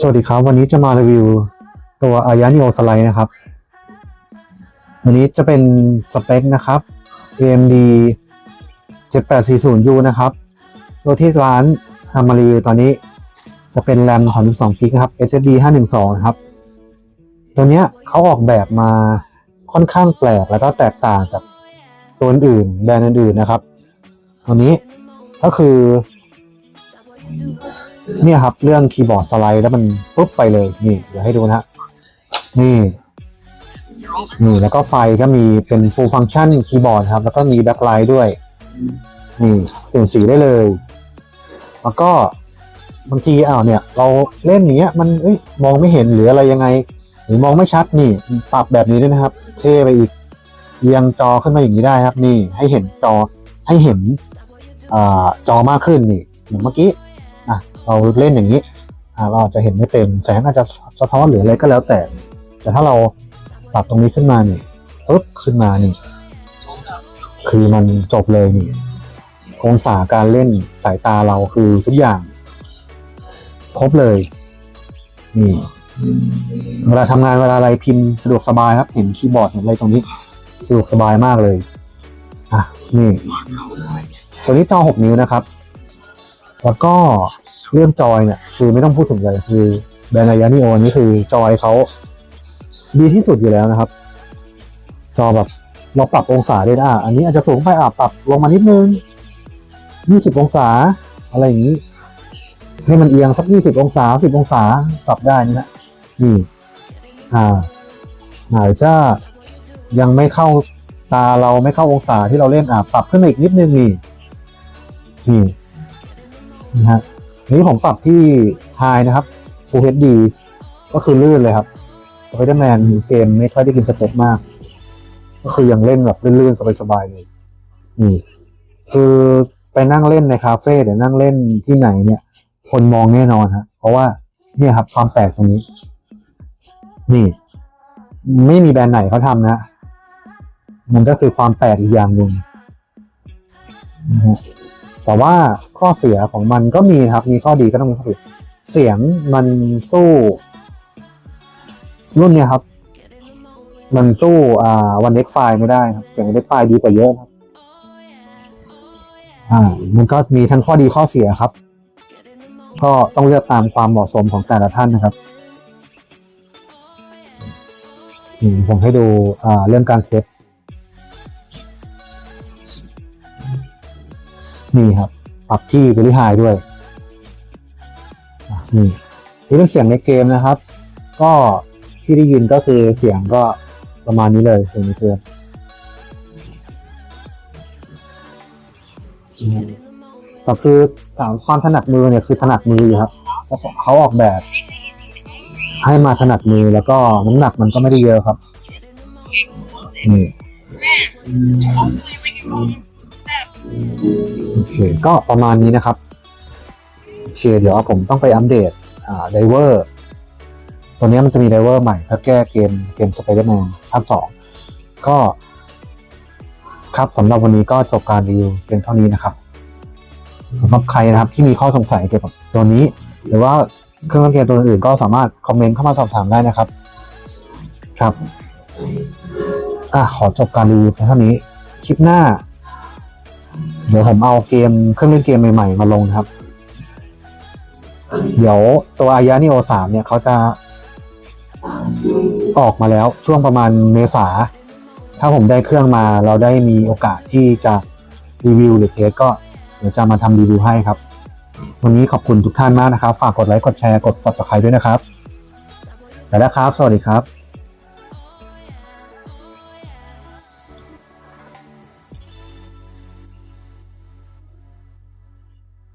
สวัสดีครับ วันนี้จะมารีวิวตัว a y a n i o Slide นะครับวันนี้จะเป็นสเปคนะครับ AMD 7840U นะครับ ตัวที่ร้านทำมารีวิวตอนนี้จะเป็น RAM 32 g b นะครับ SSD 512นะครับ ตัวเนี้ยเขาออกแบบมาค่อนข้างแปลกแล้วก็แตกต่างจากตัวอื่นแบรนด์อื่นๆนะครับ ตัวนี้ก็คือ เนี่ยครับเรื่องคีย์บอร์ดสไลด์แล้วมันปุ๊บไปเลยนี่เดี๋ยวให้ดูนะฮะนี่นี่แล้วก็ไฟก็มีเป็น full function คีย์บอร์ดครับ แล้วก็มีแบ็คไลท์ด้วย นี่เปลี่ยนสีได้เลย แล้วก็บางทีอ้าวเนี่ย เราเล่นเนี้ย มันเอ้ยมองไม่เห็นหรืออะไรยังไง หรือมองไม่ชัดนี่ ปรับแบบนี้ด้วยนะครับ เท่ไปอีกเอียงจอขึ้นมาอย่างนี้ได้ครับ นี่ให้เห็นจอให้เห็นอ่าจอมากขึ้นนี่อย่างเมื่อกี้ เราเล่นอย่างนี้เราอาจจะเห็นไม่เต็มแสงอาจจะสะท้อนหรืออะไรก็แล้วแต่ แต่ถ้าเราปรับตรงนี้ขึ้นมานี่ปุ๊บขึ้นมานี่ คือมันจบเลยนี่องศาการเล่นสายตาเราคือทุกอย่าง ครบเลย นี่เวลาทำงานเวลาอะไรพิมพ์สะดวกสบายครับ เห็นคีย์บอร์ดเห็นอะไรตรงนี้สะดวกสบายมากเลยอะนี่ ตัวนี้จอ 6 นิ้วนะครับ แล้วก็ เรื่องจอยเนี่ยคือไม่ต้องพูดถึงเลยคือแบรนด์อายานิโอนี่คือจอยเขาดีที่สุดอยู่แล้วนะครับ จอแบบเราปรับองศาได้อะอันนี้อาจจะสูงไปอะปรับลงมานิดนึง20องศา อะไรอย่างนี้ให้มันเอียงสัก20องศา10องศาปรับได้นี่นะนี่อ่าอาจจะยังไม่เข้าตาเราไม่เข้าองศาที่เราเล่นอะปรับขึ้นมาอีกนิดนึงนี่นี่นะฮะ นี้ผมปรับที่ High นะครับ Full HD ก็คือลื่นเลยครับ Spider-Man เกมไม่ค่อยได้กินสเต็ปมาก ก็คือยังเล่นแบบลื่นๆ สบายๆเลย นี่ คือไปนั่งเล่นในคาเฟ่เดี๋ยวนั่งเล่นที่ไหนเนี่ย คนมองแน่นอนฮะ เพราะว่าเนี่ยครับ ความแปลกตรงนี้ นี่ ไม่มีแบรนด์ไหนเขาทำนะ มันก็คือความแปลกอีกอย่างหนึ่งนะฮะ แต่ว่าข้อเสียของมันก็มีครับ มีข้อดีก็ต้องมีข้อเสียเสียงมันสู้ รุ่นเนี้ยครับ มันสู้อ่าวันเล็กไฟไม่ได้ครับ เสียงวันเล็กไฟดีกว่าเยอะครับ อ่า มันก็มีทั้งข้อดีข้อเสียครับ ก็ต้องเลือกตามความเหมาะสมของแต่ละท่านนะครับผมให้ดูอ่าเรื่องการเซ็ต นี่ครับ ปรับที่ very high ด้วยอ่นี่เรื่องเสียงในเกมนะครับ ก็ที่ได้ยินก็คือเสียงก็ประมาณนี้เลยเสียงในเกมแต่คือถามความถนัดมือเนี่ยคือถนัดมืออยู่ครับเพราะเขาออกแบบ ให้มาถนัดมือแล้วก็น้ำหนักมันก็ไม่ได้เยอะครับนี่ โอเคก็ประมาณนี้นะครับโอเคเดี๋ยวผมต้องไปอัปเดตอ่าไดเวอร์ตัวนี้มันจะมีไดเวอร์ใหม่เพื่อแก้เกมเกมสไปเดอร์แมนภาคสองก็ ครับสำหรับวันนี้ก็จบการรีวิวเพียงเท่านี้นะครับสำหรับใครนะครับที่มีข้อสงสัยเกี่ยวกับตัวนี้ หรือว่าเครื่องเล่นเกมตัวอื่นก็สามารถคอมเมนต์เข้ามาสอบถามได้นะครับ ครับอะขอจบการรีวิวเพียงเท่านี้ คลิปหน้า เดี๋ยวผมเอาเกมเครื่องเล่นเกมใหม่ๆมาลงนะครับ เดี๋ยวตัวอายานิโอสามเนี่ยเขาจะออกมาแล้วช่วงประมาณเมษา ถ้าผมได้เครื่องมาเราได้มีโอกาสที่จะรีวิวหรือเทสก็เดี๋ยวจะมาทำรีวิวให้ครับ วันนี้ขอบคุณทุกท่านมากนะครับ ฝากกดไลค์กดแชร์กด subscribe ด้วยนะครับ ไปแล้วครับ สวัสดีครับ